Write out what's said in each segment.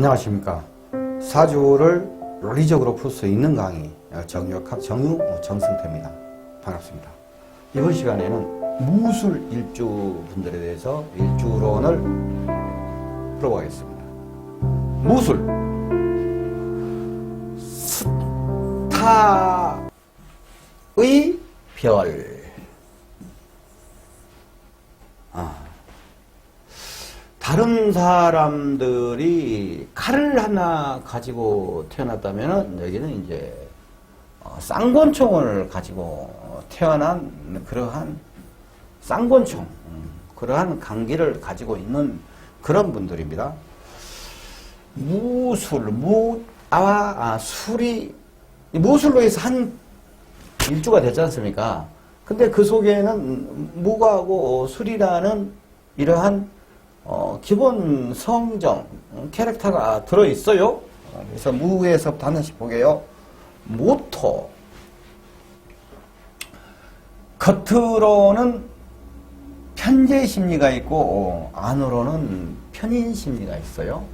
안녕하십니까. 사주를 논리적으로 풀 수 있는 강의 정역학 정유 정승태입니다. 반갑습니다. 이번 시간에는 무술 일주 분들에 대해서 일주론을 풀어보겠습니다. 무술 스타의 별 아, 다른 사람들이 칼을 하나 가지고 태어났다면 여기는 이제 어, 쌍권총을 가지고 태어난 그러한 쌍권총 음, 그러한 강기를 가지고 있는 그런 분들입니다. 무술 무아 아, 술이 이 무술로 해서 한 일주가 됐지 않습니까? 근데 그 속에는 무가하고 술이라는 이러한 어, 기본 성정, 음, 캐릭터가 들어있어요. 어, 그래서 무에서부터 하나씩 보게요. 모토. 겉으로는 편재 심리가 있고, 어, 안으로는 편인 심리가 있어요.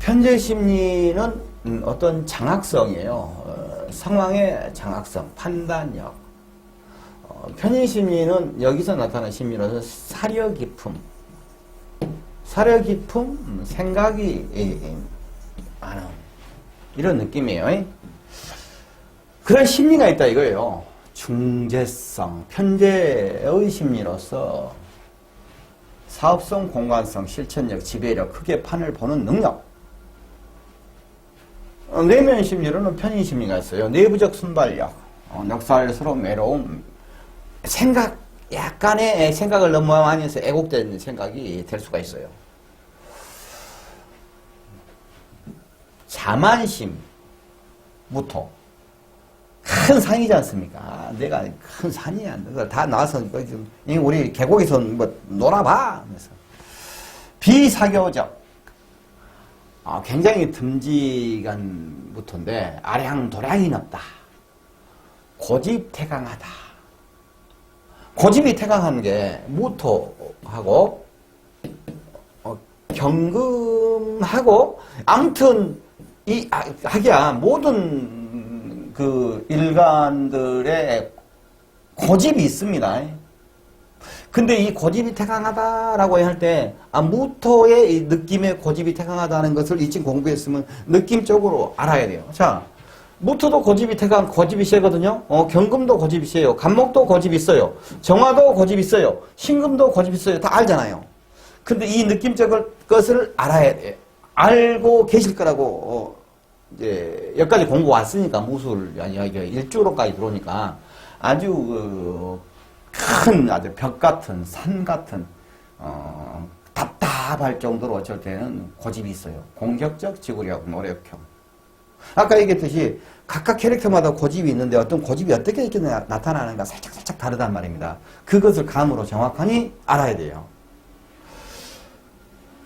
편재 심리는 음, 어떤 장악성이에요. 어, 상황의 장악성, 판단력. 어, 편인 심리는 여기서 나타나는 심리로서 사려 깊음, 사려 깊음, 음, 생각이 예, 예, 많은 이런 느낌이에요. 그런 심리가 있다 이거예요. 중재성, 편재의 심리로서 사업성, 공간성, 실천력, 지배력, 크게 판을 보는 능력. 어, 내면 심리로는 편인 심리가 있어요. 내부적 순발력, 어, 넉살스러운 외로움, 생각, 약간의 생각을 너무 많이 해서 애곡된 생각이 될 수가 있어요. 자만심, 무토. 큰 산이지 않습니까? 내가 큰 산이야. 내가 다 나와서 우리 계곡에서 뭐 놀아봐. 그래서 비사교적. 아, 굉장히 듬직한 무토인데 아량도량이 높다. 고집태강하다. 고집이 태강한 게 무토하고 어, 경금하고 아무튼 이 아, 하기야 모든 그 일간들의 고집이 있습니다. 근데 이 고집이 태강하다라고 할 때, 아, 무토의 이 느낌의 고집이 태강하다는 것을 이쯤 공부했으면 느낌적으로 알아야 돼요. 자, 무토도 고집이 태강, 고집이 세거든요. 어, 경금도 고집이 세요. 간목도 고집이 있어요. 정화도 고집이 있어요. 신금도 고집이 있어요. 다 알잖아요. 근데 이 느낌적 것을 알아야 돼요. 알고 계실 거라고, 어, 이제, 여기까지 공부 왔으니까, 무술, 아니, 일주로까지 들어오니까 아주, 그, 큰 아주 벽 같은 산 같은 어, 답답할 정도로 어쩔 때는 고집이 있어요. 공격적, 지구력, 노력형. 아까 얘기했듯이 각각 캐릭터마다 고집이 있는데 어떤 고집이 어떻게 이렇게 나, 나타나는가 살짝 살짝 다르단 말입니다. 그것을 감으로 정확하니 알아야 돼요.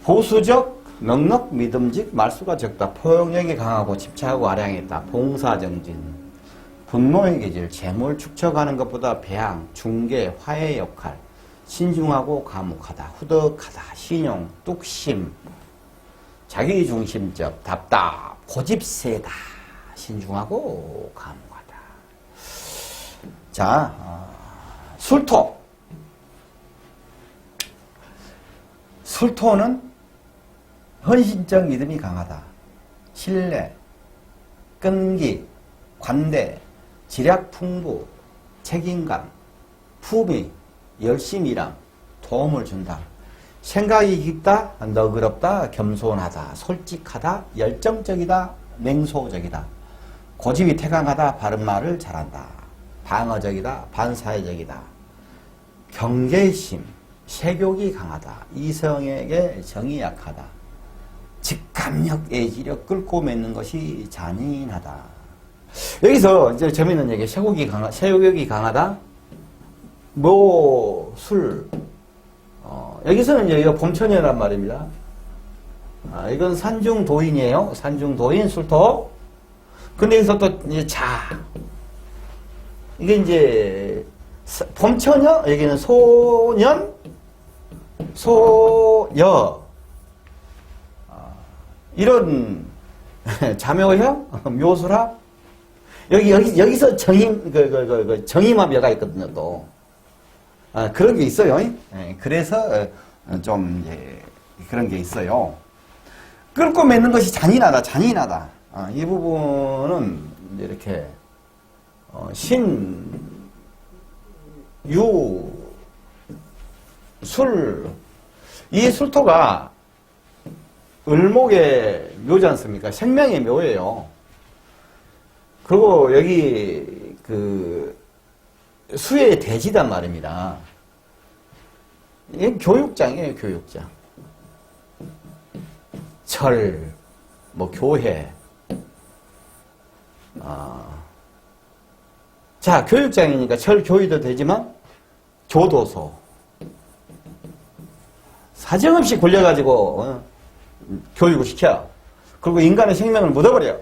보수적, 넉넉, 믿음직, 말수가 적다. 포용력이 강하고 집착하고 아량했다. 봉사정진. 분노의 기질, 재물 축적하는 것보다 배양, 중개, 화해 역할, 신중하고 감옥하다, 후덕하다, 신용, 뚝심, 자기중심적, 답답, 고집 세다, 신중하고 감옥하다. 자, 어, 술토. 술토는 헌신적 믿음이 강하다. 신뢰, 끈기, 관대, 지략 풍부, 책임감, 품위, 열심이랑 도움을 준다. 생각이 깊다, 너그럽다, 겸손하다, 솔직하다, 열정적이다, 맹소적이다. 고집이 태강하다, 바른 말을 잘한다. 방어적이다, 반사회적이다. 경계심, 세욕이 강하다. 이성에게 정이 약하다. 직감력, 애지력 끌고 맺는 것이 잔인하다. 여기서 이제 재밌는 얘기, 세욕이 강하, 세욕이 강하다. 뭐, 술. 어, 여기서는 이제 봄천이란 말입니다. 아, 이건 산중도인이에요. 산중도인, 술토. 근데 여기서 또 이제 자. 이게 이제 봄처녀, 여기는 소년, 소여. 이런 자묘형, 묘수라 여기 여기 여기서 정임 그, 그, 그, 그 정임합여가 있거든요 또 아, 그런 게 있어요. 예, 그래서 어, 좀 이제 그런 게 있어요. 끊고 맺는 것이 잔인하다, 잔인하다. 아, 이 부분은 이렇게 어, 신, 유, 술, 이 술토가 을목의 묘지 않습니까? 생명의 묘예요. 그리고 여기 그 수의 대지단 말입니다. 이게 교육장이에요, 교육장. 절, 뭐 교회. 아. 자, 교육장이니까 절 교의도 되지만 교도소. 사정없이 굴려가지고 어, 교육을 시켜. 그리고 인간의 생명을 묻어버려.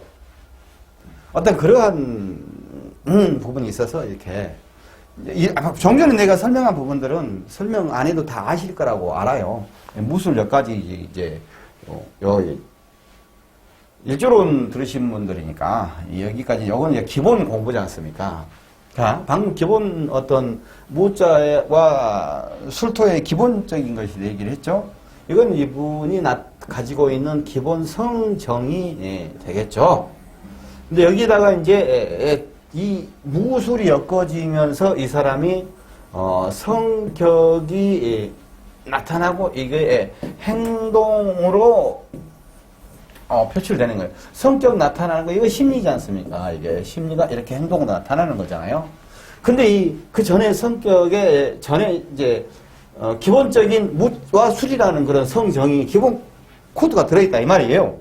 어떤 그러한 음, 부분이 있어서 이렇게 이, 아, 종교는 내가 설명한 부분들은 설명 안 해도 다 아실 거라고 알아요. 무술 몇 가지 이제, 요, 요 일조론 들으신 분들이니까 여기까지 요건 이제 기본 공부지 않습니까? 자, 방금 기본 어떤 무자와 술토의 기본적인 것이 얘기를 했죠. 이건 이분이 나, 가지고 있는 기본 성정이 예, 되겠죠. 근데 여기다가 이제 에, 에, 이 무술이 엮어지면서 이 사람이 어, 성격이 예, 나타나고 이게 예, 행동으로 어, 표출되는 거예요. 성격 나타나는 거 이거 심리지 않습니까? 이게 심리가 이렇게 행동으로 나타나는 거잖아요. 근데 이 그 전에 성격에 전에 이제 어, 기본적인 무와 술이라는 그런 성정이 기본 코드가 들어있다 이 말이에요.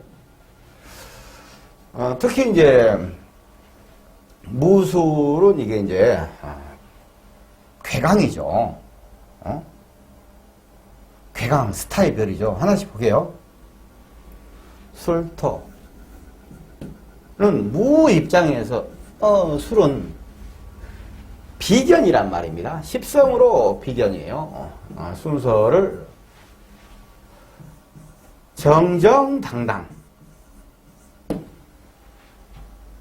어, 특히 이제 무술은 이게 이제 아, 괴강이죠. 어? 괴강 스타일별이죠. 하나씩 볼게요. 술토는 무 입장에서 어, 술은 비견이란 말입니다. 십성으로 비견이에요. 어, 아, 순서를 정정당당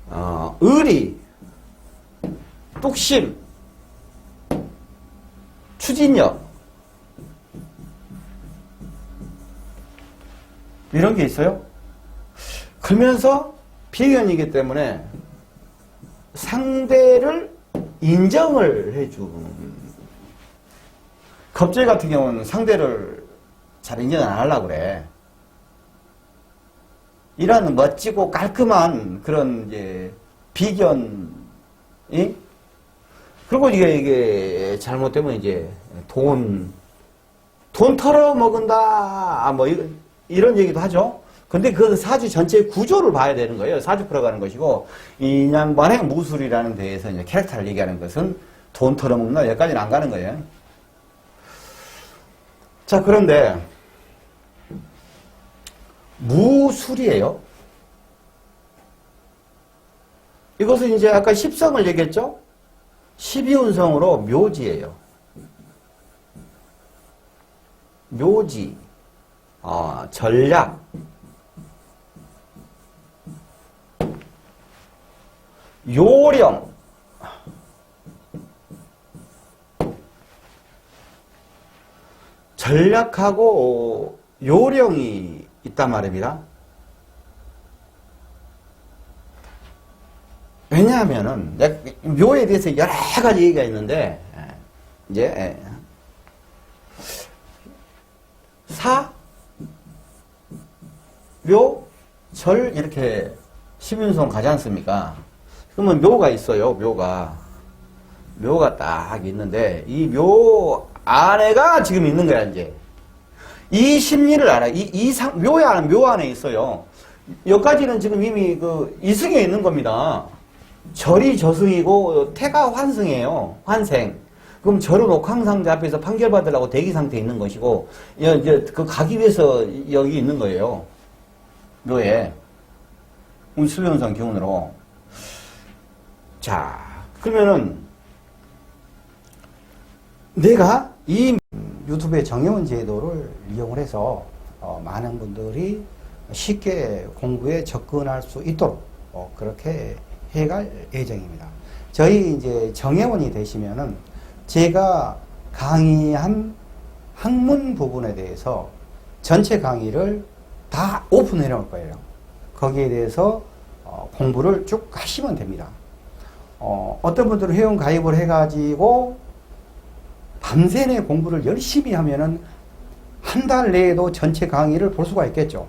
어, 의리 뚝심 추진력 이런 게 있어요. 그러면서 비견이기 때문에 상대를 인정을 해주는 겁제 같은 경우는 상대를 잘 인정 안 하려고 그래. 이런 멋지고 깔끔한 그런 이제 비견이 그리고 이게 이게 잘못되면 이제 돈, 돈 털어 먹은다, 아, 뭐, 이런, 얘기도 하죠. 근데 그 사주 전체의 구조를 봐야 되는 거예요. 사주 풀어가는 것이고, 이 양반의 무술이라는 데에서 이제 캐릭터를 얘기하는 것은 돈 털어먹나? 여기까지는 안 가는 거예요. 자, 그런데, 무술이에요. 이것은 이제 아까 십성을 얘기했죠? 12운성으로 묘지예요. 묘지, 어, 전략, 요령, 전략하고 요령이 있단 말입니다. 왜냐하면은 묘에 대해서 여러 가지 얘기가 있는데 예, 이제 예. 사, 묘, 절 이렇게 십윤성 가지 않습니까? 그러면 묘가 있어요. 묘가 묘가 딱 있는데 이 묘 안에가 지금 있는 거야 이제 이 심리를 알아. 이, 이 상, 묘 안에 묘 안에 있어요. 여기까지는 지금 이미 그 이승에 있는 겁니다. 절이 저승이고 태가 환승이에요. 환생. 그럼 절은 옥황상제 앞에서 판결받으려고 대기 상태에 있는 것이고 이제 그 가기 위해서 여기 있는 거예요. 묘에. 운수변성 기운으로. 자, 그러면은 내가 이 유튜브의 정혜원 제도를 이용을 해서 어, 많은 분들이 쉽게 공부에 접근할 수 있도록 어, 그렇게 해갈 예정입니다. 저희 이제 정회원이 되시면은 제가 강의한 학문 부분에 대해서 전체 강의를 다 오픈해 놓을 거예요. 거기에 대해서 어, 공부를 쭉 하시면 됩니다. 어, 어떤 분들은 회원 가입을 해가지고 밤새 내 공부를 열심히 하면은 한 달 내에도 전체 강의를 볼 수가 있겠죠.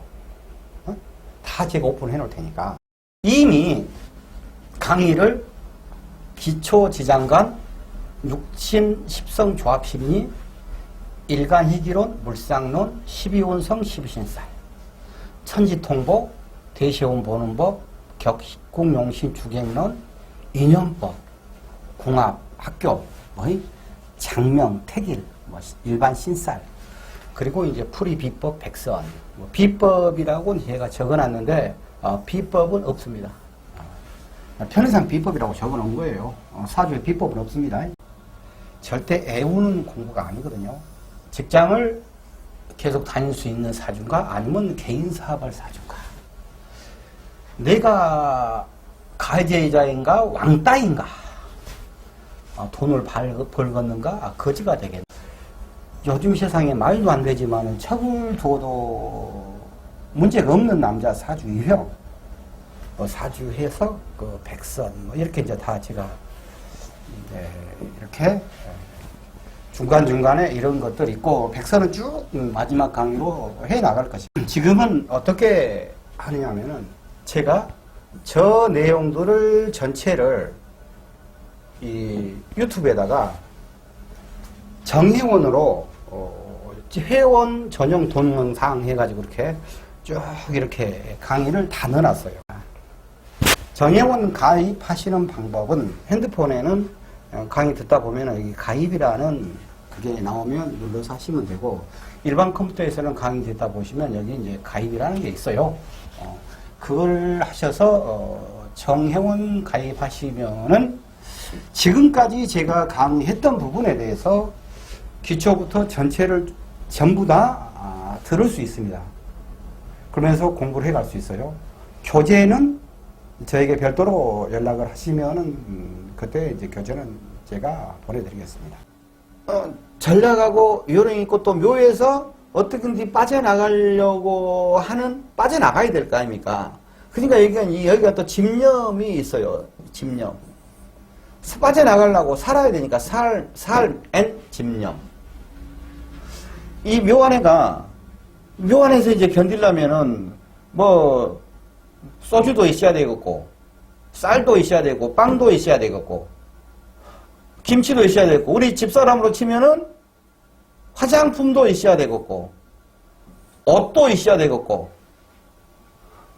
어? 다 제가 오픈해 놓을 테니까. 이미 강의를 기초지장관, 육신, 십성 조합심리, 일간희기론, 물상론, 십이운성, 십이신살, 천지통보, 대시온 보는 법, 격국용신 주객론, 인연법, 궁합, 학교, 뭐이 장명, 택일, 뭐 일반 신살, 그리고 이제 풀이 비법, 백선. 뭐 비법이라고는 제가 적어놨는데 어, 비법은 없습니다. 어, 편의상 비법이라고 적어놓은 거예요. 어, 사주에 비법은 없습니다. 절대 애우는 공부가 아니거든요. 직장을 계속 다닐 수 있는 사주인가 아니면 개인 사업할 사주인가. 내가 가해자인가 왕따인가 어, 돈을 벌, 벌겠는가 아, 거지가 되겠네. 요즘 세상에 말도 안 되지만 척을 둬도 문제가 없는 남자 사주 유형 뭐 사주해서 그 백선 뭐 이렇게 이제 다 제가 이제 이렇게 중간 중간에 이런 것들 있고 백선은 쭉 마지막 강의로 해 나갈 것입니다. 지금은 어떻게 하느냐면은 제가 저 내용들을 전체를 이 유튜브에다가 정회원으로 어, 회원 전용 동영상 해가지고 이렇게 쭉 이렇게 강의를 다 넣어놨어요. 정회원 가입하시는 방법은 핸드폰에는 어, 강의 듣다 보면 여기 가입이라는 그게 나오면 눌러서 하시면 되고 일반 컴퓨터에서는 강의 듣다 보시면 여기 이제 가입이라는 게 있어요. 어, 그걸 하셔서 어, 정회원 가입하시면은 지금까지 제가 강의했던 부분에 대해서 기초부터 전체를 전부 다 아, 들을 수 있습니다. 그러면서 공부를 해갈 수 있어요. 교재는 저에게 별도로 연락을 하시면은 음, 그때 이제 교재는 제가 보내드리겠습니다. 어, 전략하고 요령이 있고 또 묘에서 어떻게든지 빠져나가려고 하는 빠져나가야 될 거 아닙니까? 그러니까 여기가 이- 여기가 또 집념이 있어요. 집념. 빠져나가려고 살아야 되니까 살, 살, 엔, 집념. 이 묘안에가, 묘안에서 이제 견디려면은, 뭐, 소주도 있어야 되겠고, 쌀도 있어야 되고, 빵도 있어야 되겠고, 김치도 있어야 되고, 우리 집사람으로 치면은, 화장품도 있어야 되겠고, 옷도 있어야 되겠고,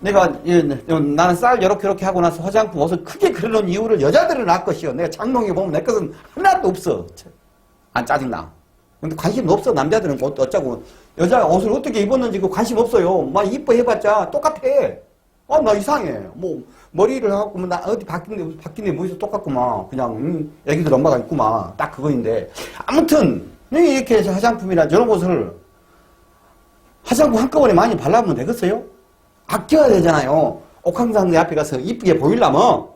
내가 예, 나는 쌀 이렇게 이렇게 하고 나서 화장품 옷을 크게 그려놓은 이유를 여자들은 알 것이요. 내가 장롱에 보면 내 것은 하나도 없어. 안 짜증나. 근데 관심 없어. 남자들은 옷 어쩌고 여자 옷을 어떻게 입었는지 그 관심 없어요. 막 이뻐 해봤자 똑같아. 어, 나 이상해. 뭐 머리를 하고 뭐 나 어디 바뀐 데 바뀐 데 뭐있어 똑같구만. 그냥 음, 애기들 엄마가 있구만. 딱 그거인데 아무튼 네, 이렇게 해서 화장품이나 저런 것을 화장품 한꺼번에 많이 발라보면 되겠어요? 아껴야 되잖아요. 옥황상제 앞에 가서 이쁘게 보이려면,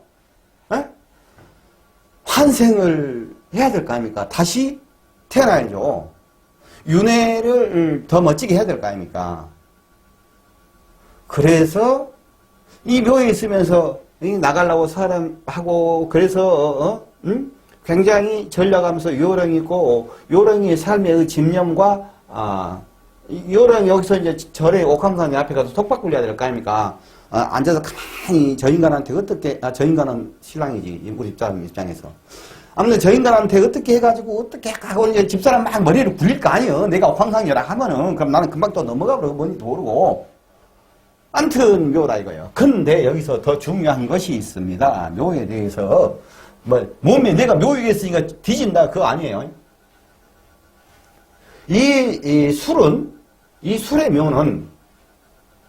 에? 환생을 해야 될 거 아닙니까? 다시 태어나야죠. 윤회를 더 멋지게 해야 될 거 아닙니까? 그래서 이 묘에 있으면서 이 나가려고 사람하고 그래서 어? 응? 굉장히 전략하면서 요령이 있고 요령이 삶의 그 집념과 아이 요령 여기서 이제 절에 옥황산이 앞에 가서 속박 굴려야 될 거 아닙니까? 아, 앉아서 가만히 저 인간한테 어떻게 아, 저 인간은 신랑이지 우리 집사람 입장에서 아무튼 저 인간한테 어떻게 해가지고 어떻게 하고 이제 집사람 막 머리를 굴릴 거 아니에요. 내가 옥황상이라 하면은 그럼 나는 금방 또 넘어가 버리고 뭔지 모르고 암튼 묘다 이거예요. 근데 여기서 더 중요한 것이 있습니다. 묘에 대해서 뭐 몸에 내가 묘에 있으니까 뒤진다 그거 아니에요. 이, 이 술은 이 술의 묘는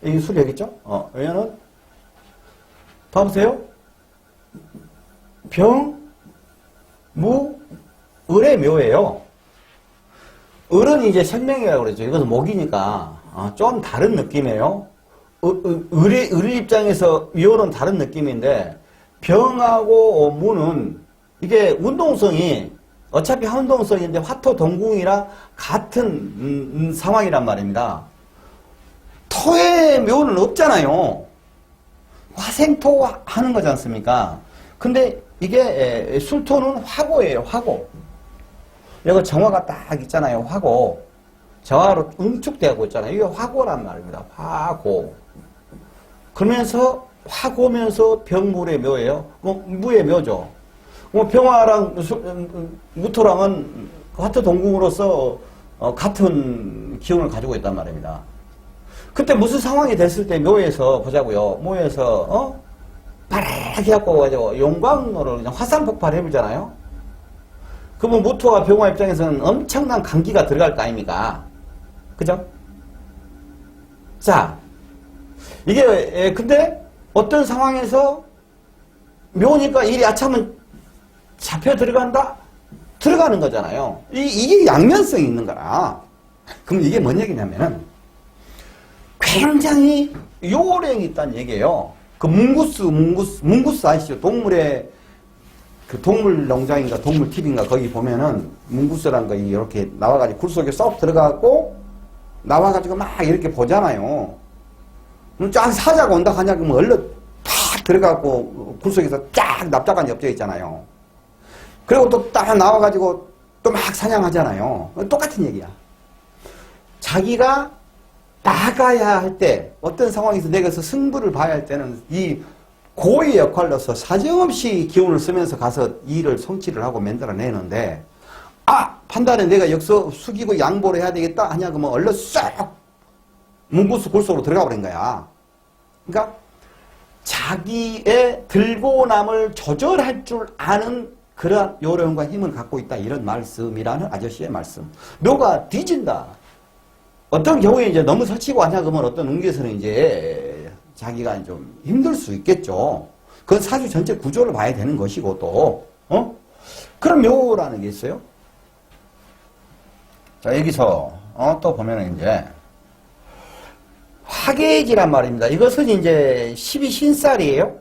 이 술이 여기 있죠? 어, 여기는 봐보세요. 병, 무, 을의 묘예요. 을은 이제 생명이라고 그러죠. 이것은 목이니까 어, 좀 다른 느낌이에요. 의- 의리, 의리 입장에서 묘는 다른 느낌인데 병하고 무는 이게 운동성이 어차피 운동성인데 화토 동궁이랑 같은 음, 음, 상황이란 말입니다. 토의 묘는 없잖아요. 화생토 하는 거지 않습니까? 근데 이게 에, 술토는 화고예요, 화고. 여기 정화가 딱 있잖아요, 화고. 정화로 응축되고 있잖아요. 이게 화고란 말입니다. 화고. 그러면서 화고면서 병물의 묘예요. 뭐 무의 묘죠. 뭐 병화랑 수- 음, 음, 무토랑은 화토 동궁으로서 어, 같은 기운을 가지고 있단 말입니다. 그때 무슨 상황이 됐을 때 묘에서 보자고요. 묘에서 어 바라게 갖고 가지고 용광로를 그냥 화산 폭발해 보잖아요. 그러면 무토와 병화 입장에서는 엄청난 감기가 들어갈 거 아닙니까? 그죠? 자, 이게 에, 근데 어떤 상황에서 묘니까 일이 아차면 잡혀 들어간다? 들어가는 거잖아요. 이, 이게 양면성이 있는 거라. 그럼 이게 뭔 얘기냐면은 굉장히 요령이 있다는 얘기예요. 그 뭉구스, 뭉구스, 뭉구스 아시죠? 동물의 그 동물 농장인가 동물 TV인가 거기 보면은 뭉구스란 거 이렇게 나와가지고 굴 속에 쏙 들어가고 나와가지고 막 이렇게 보잖아요. 쫙 사자가 온다 하냐 그러면 얼른 탁 들어가고 굴 속에서 쫙 납작한 엽져 있잖아요. 그리고 또딱 나와가지고 또 막 사냥하잖아요. 똑같은 얘기야. 자기가 나가야 할 때 어떤 상황에서 내가서 승부를 봐야 할 때는 이 고의 역할로서 사정없이 기운을 쓰면서 가서 일을 성취를 하고 만들어내는데 아 판단에 내가 여기서 숙이고 양보를 해야 되겠다 하냐 그러면 얼른 쏙 문구수 골속으로 들어가 버린 거야 그러니까 자기의 들고 남을 조절할 줄 아는 그러한 요령과 힘을 갖고 있다 이런 말씀이라는 아저씨의 말씀 묘가 뒤진다 어떤 경우에 이제 너무 설치고 하냐 그러면 어떤 웅기에서는 이제 자기가 좀 힘들 수 있겠죠. 그건 사주 전체 구조를 봐야 되는 것이고 또 어? 그럼 묘라는 게 있어요. 자 여기서 어, 또 보면은 이제 화계지란 말입니다. 이것은 이제 12신살이에요.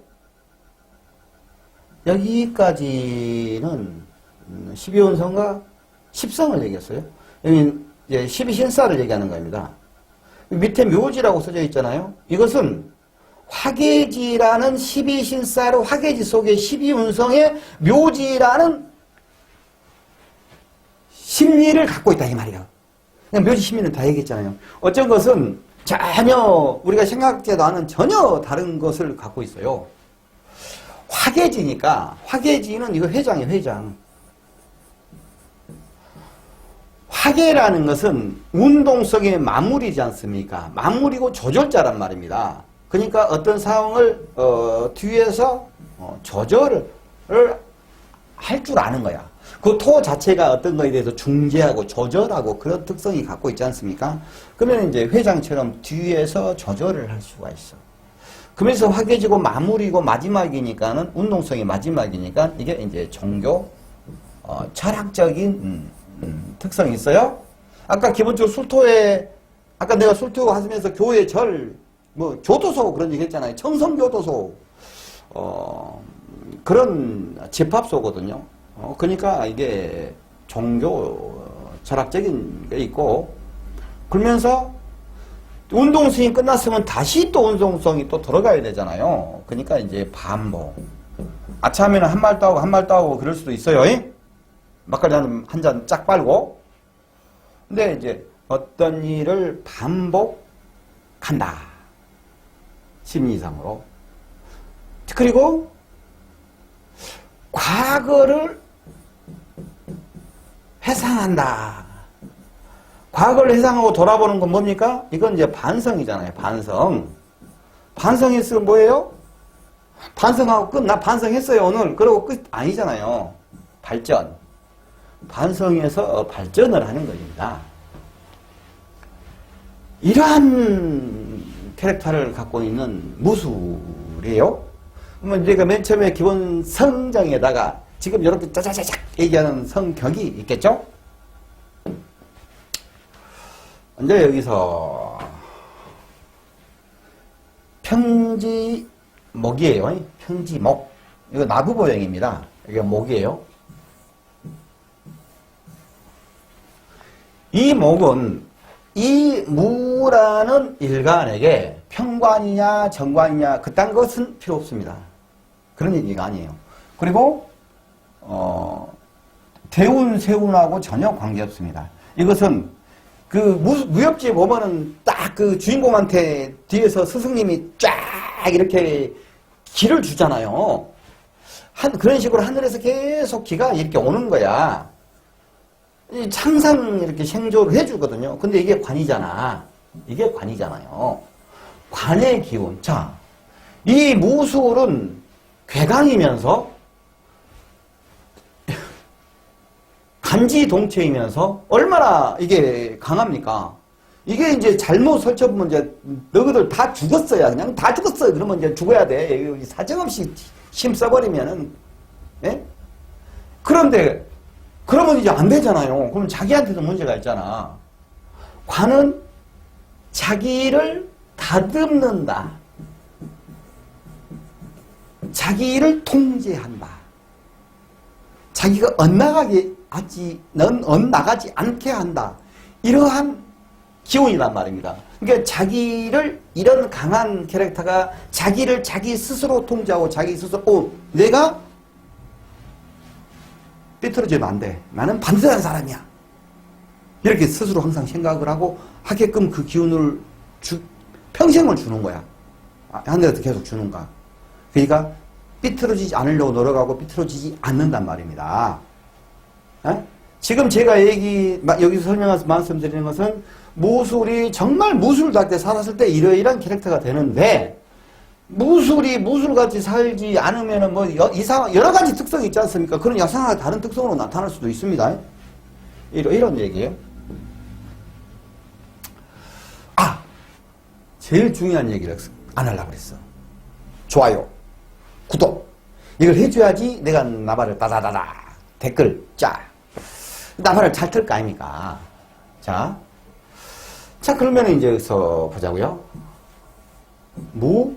여기까지는 12원성과 10성을 얘기했어요. 여기 이제 12신사를 얘기하는 겁니다. 밑에 묘지라고 써져 있잖아요. 이것은 화계지라는 12신사로 화계지 속에 12운성의 묘지라는 심리를 갖고 있다 이 말이에요. 묘지 심리는 다 얘기했잖아요. 어쩐 것은 전혀 우리가 생각지도 않은 전혀 다른 것을 갖고 있어요. 화계지니까 화계지는 이거 회장이에요 회장. 화계라는 것은 운동성의 마무리지 않습니까? 마무리고 조절자란 말입니다. 그러니까 어떤 상황을 어, 뒤에서 어, 조절을 할 줄 아는 거야. 그 토 자체가 어떤 거에 대해서 중재하고 조절하고 그런 특성이 갖고 있지 않습니까? 그러면 이제 회장처럼 뒤에서 조절을 할 수가 있어. 그러면서 화계지고 마무리고 마지막이니까는 운동성이 마지막이니까 이게 이제 종교 어, 철학적인 음, 음, 특성이 있어요. 아까 기본적으로 술토에 아까 내가 술토 하면서 교회 절, 뭐 교도소 그런 얘기 했잖아요. 청성교도소 어, 그런 집합소거든요. 어, 그러니까 이게 종교 어, 철학적인 게 있고 그러면서 운동성이 끝났으면 다시 또 운동성이 또 들어가야 되잖아요. 그러니까 이제 반복. 아침에는 한말 따고 한말 따고 그럴 수도 있어요. 잉? 막걸리 한 잔 쫙 빨고. 근데 이제 어떤 일을 반복한다. 심리상으로. 그리고 과거를 회상한다. 과거를 회상하고 돌아보는 건 뭡니까? 이건 이제 반성이잖아요. 반성. 반성했으면 뭐예요? 반성하고 끝. 나 반성했어요, 오늘. 그러고 끝. 아니잖아요. 발전. 반성해서 발전을 하는 겁니다. 이러한 캐릭터를 갖고 있는 무술이에요. 그러면 우리가 맨 처음에 기본 성장에다가 지금 이렇게 짜자자작 얘기하는 성격이 있겠죠? 이제 여기서 평지 목이에요. 평지 목. 이거 나부보형입니다. 이게 목이에요. 이 목은 이 무라는 일간에게 평관이냐 정관이냐 그딴 것은 필요 없습니다. 그런 얘기가 아니에요. 그리고 어, 대운 세운하고 전혀 관계없습니다. 이것은 그 무, 무협지에 보면은 딱 그 주인공한테 뒤에서 스승님이 쫙 이렇게 길을 주잖아요. 한, 그런 식으로 하늘에서 계속 기가 이렇게 오는 거야. 이 항상 이렇게 생조를 해주거든요. 근데 이게 관이잖아. 이게 관이잖아요. 관의 기운. 자, 이 무술은 괴강이면서 간지 동체이면서 얼마나 이게 강합니까? 이게 이제 잘못 설쳐보면 이제 너희들 다 죽었어야 그냥 다 죽었어 그러면 이제 죽어야 돼 사정없이 힘 써버리면은 예? 그런데 그러면 이제 안 되잖아요. 그럼 자기한테도 문제가 있잖아. 관은 자기를 다듬는다. 자기를 통제한다. 자기가 엇나가게 하지, 넌 엇나가지 않게 한다. 이러한 기운이란 말입니다. 그러니까 자기를, 이런 강한 캐릭터가 자기를 자기 스스로 통제하고 자기 스스로, 어, 내가 삐뚤어지면 안 돼. 나는 반듯한 사람이야. 이렇게 스스로 항상 생각을 하고 하게끔 그 기운을 주, 평생을 주는 거야. 아, 하늘에서 계속 주는 거야. 그러니까 삐뚤어지지 않으려고 노력하고 삐뚤어지지 않는단 말입니다. 에? 지금 제가 얘기, 마- 여기서 설명해서 말씀드리는 것은 무술이 정말 무술답게 살았을 때 이러이러한 캐릭터가 되는데 무술이 무술같이 살지 않으면은 뭐 여, 이상 여러 가지 특성이 있지 않습니까? 그런 야상하게 다른 특성으로 나타날 수도 있습니다. 이런 이런 얘기예요. 아, 제일 중요한 얘기를 안 하려고 그랬어. 좋아요, 구독 이걸 해줘야지 내가 나발을 따다다다 댓글 짜 나발을 잘 틀 거 아닙니까? 자, 자 그러면 이제 여기서 보자고요. 무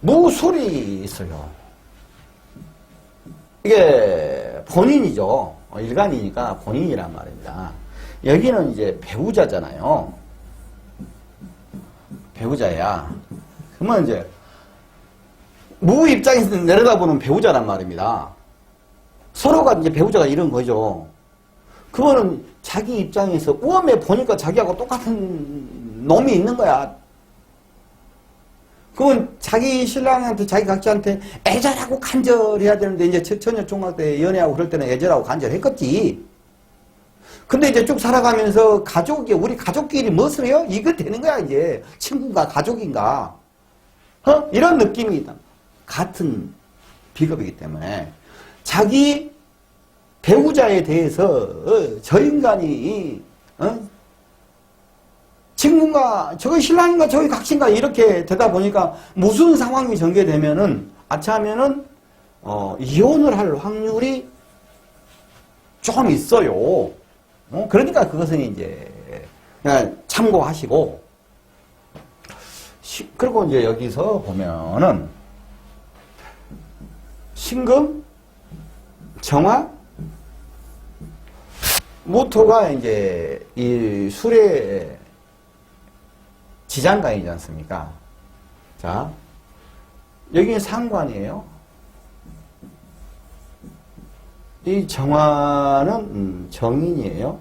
무술이 있어요. 이게 본인이죠. 어, 일간이니까 본인이란 말입니다. 여기는 이제 배우자잖아요. 배우자야. 그러면 이제 무 입장에서 내려다보는 배우자란 말입니다. 서로가 이제 배우자가 이런 거죠. 그거는 자기 입장에서 우엄해 보니까 자기하고 똑같은 놈이 있는 거야. 그건 자기 신랑한테 자기 각자한테 애절하고 간절해야 되는데 이제 처- 처녀 총각 때 연애하고 그럴 때는 애절하고 간절했겠지. 근데 이제 쭉 살아가면서 가족이 우리 가족끼리 무엇을 해요? 이거 되는 거야 이제 친구가 가족인가? 어? 이런 느낌이 있다. 같은 비겁이기 때문에 자기 배우자에 대해서 어, 저 인간이 어? 친구가 저기 신랑인가 저기 각신가 이렇게 되다 보니까 무슨 상황이 전개되면은 아차하면은 어, 이혼을 할 확률이 좀 있어요. 어, 그러니까 그것은 이제 참고하시고 시- 그리고 이제 여기서 보면은 신금, 정화, 모토가 이제 이 술의 지장간이지 않습니까? 자, 여기는 상관이에요. 이 정화는 음, 정인이에요.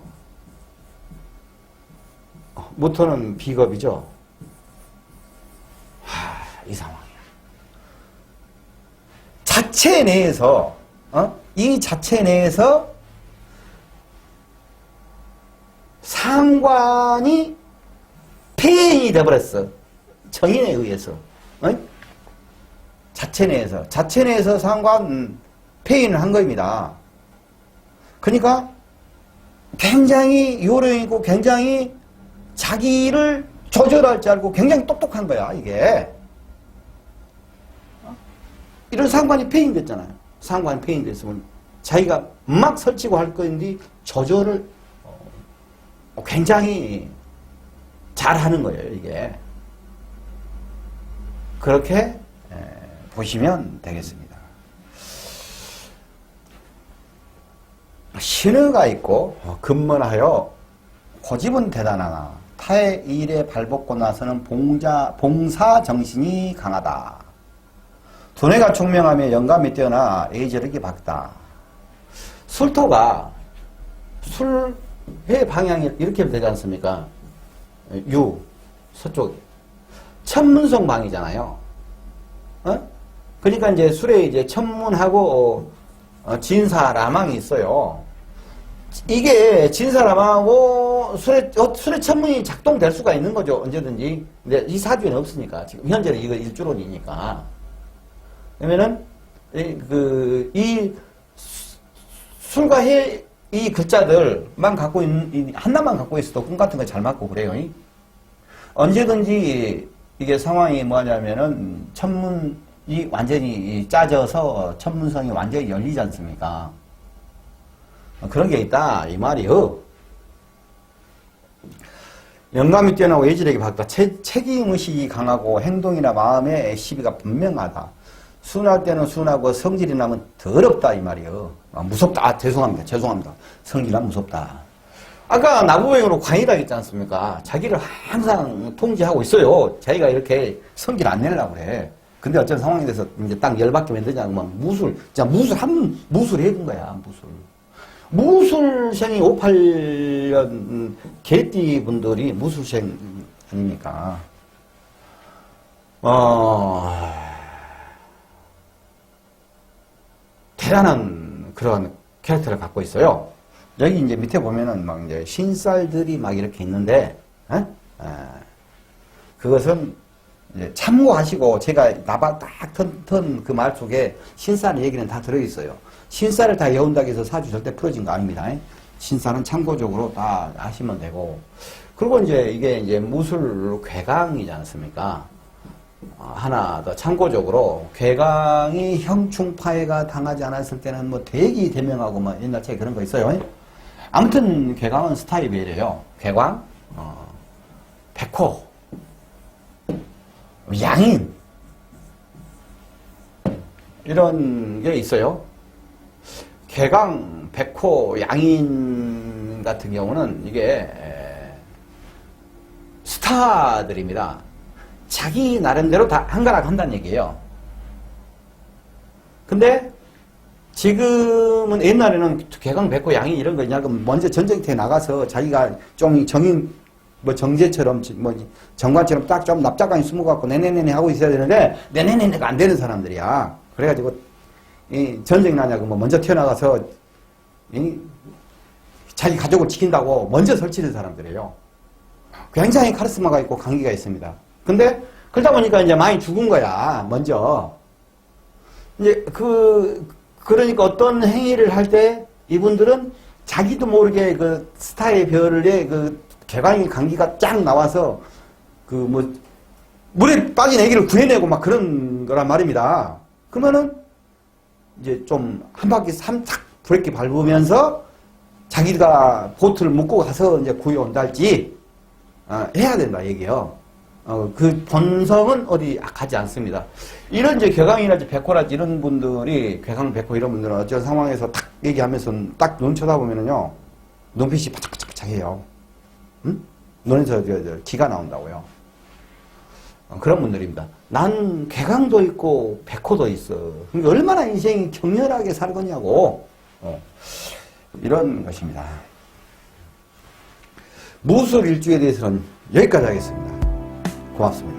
어, 모토는 비겁이죠. 하, 이 상황이야. 자체 내에서 어? 이 자체 내에서 상관이 폐인이 돼버렸어. 정인에 의해서. 어? 자체 내에서. 자체 내에서 상관 음, 폐인을 한 겁니다. 그러니까 굉장히 요령이고 굉장히 자기를 조절할 줄 알고 굉장히 똑똑한 거야, 이게. 어? 이런 상관이 폐인됐잖아요. 상관이 폐인됐으면 자기가 막 설치고 할 건데 조절을 어, 굉장히 잘 하는 거예요, 이게. 그렇게 에, 보시면 되겠습니다. 신의가 있고 어, 근문하여 고집은 대단하나 타의 일에 발벗고 나서는 봉자, 봉사 정신이 강하다. 두뇌가 총명하며 영감이 뛰어나 예절하기 밝다. 술토가 술의 방향이 이렇게 되지 않습니까? 유, 서쪽. 천문성 방이잖아요. 어? 그러니까 이제 술에 이제 천문하고 어, 진사라망이 있어요. 이게 진사람하고 술의, 어, 술의 천문이 작동될 수가 있는 거죠. 언제든지. 근데 이 사주에는 없으니까. 지금 현재는 이거 일주론이니까. 그러면은, 이, 그, 술과 해, 이 글자들만 갖고 있는, 이 하나만 갖고 있어도 꿈 같은 거 잘 맞고 그래요. 이. 언제든지 이게 상황이 뭐냐면은 천문이 완전히 짜져서 천문성이 완전히 열리지 않습니까? 그런 게 있다 이 말이요. 영감이 뛰어나고 예질에게 밝다. 체- 책임의식이 강하고 행동이나 마음의 시비가 분명하다. 순할 때는 순하고 성질이 나면 더럽다 이 말이요. 아, 무섭다. 아, 죄송합니다. 죄송합니다. 성질나 무섭다. 아까 나부행으로 관이라 했지 않습니까? 자기를 항상 통제하고 있어요. 자기가 이렇게 성질 안 내려고 그래. 근데 어떤 상황에 대해서 이제 딱 열받게 만드냐고 막 무술, 진짜 무술, 한 무술 해준 거야, 무술. 무술생이 58년 개띠 분들이 무술생 아닙니까? 어, 대단한 그런 캐릭터를 갖고 있어요. 여기 이제 밑에 보면은 막 이제 신살들이 막 이렇게 있는데, 에? 에, 그것은 이제 참고하시고 제가 나바 딱 턴턴 그 말 속에 신살 얘기는 다 들어있어요. 신살을 다 외운다고 해서 사주 절대 풀어진 거 아닙니다. 신살은 참고적으로 다 하시면 되고. 그리고 이제 이게 이제 무술 괴강이지 않습니까? 어, 하나 더 참고적으로 괴강이 형충파해가 당하지 않았을 때는 뭐 대기 대명하고 뭐 옛날 책에 그런 거 있어요. 아무튼 괴강은 스타일이 이래요. 괴강, 어, 백호, 양인 이런 게 있어요. 개강, 백호, 양인 같은 경우는 이게 에, 스타들입니다. 자기 나름대로 다 한가락 한다는 얘기예요. 근데 지금은 옛날에는 개강, 백호, 양인 이런 거 있냐면 먼저 전쟁터에 나가서 자기가 좀 정인 뭐 정제처럼 뭐 정관처럼 딱 좀 납작하게 숨어갖고 네네네네 하고 있어야 되는데 네네네네가 안 되는 사람들이야. 그래가지고 이 전쟁 나냐고 뭐 먼저 튀어나가서 이 자기 가족을 지킨다고 먼저 설치는 사람들이에요. 굉장히 카리스마가 있고 강기가 있습니다. 근데 그러다 보니까 이제 많이 죽은 거야. 먼저 이제 그 그러니까 어떤 행위를 할 때 이분들은 자기도 모르게 그 스타의 별에 그 개강이 강기가 쫙 나와서 그 뭐 물에 빠진 애기를 구해내고 막 그런 거란 말입니다. 그러면은 이제 좀 한 바퀴 삼탁 브레이크 밟으면서 자기가 보트를 묶고 가서 이제 구해온다 할지 어, 해야 된다 얘기요. 어, 그 본성은 어디 가지 않습니다. 이런 이제 개강이라든지 백호라든지 이런 분들이 개강, 백호 이런 분들은 어떤 상황에서 딱 얘기하면서 딱 눈 쳐다보면은요 눈빛이 바짝바짝 해요. 응? 눈에서 저, 저, 기가 나온다고요. 어, 그런 분들입니다. 난 개강도 있고 백호도 있어. 그러니까 얼마나 인생이 격렬하게 살 거냐고. 어, 이런 것입니다. 무술 일주에 대해서는 여기까지 하겠습니다. 고맙습니다.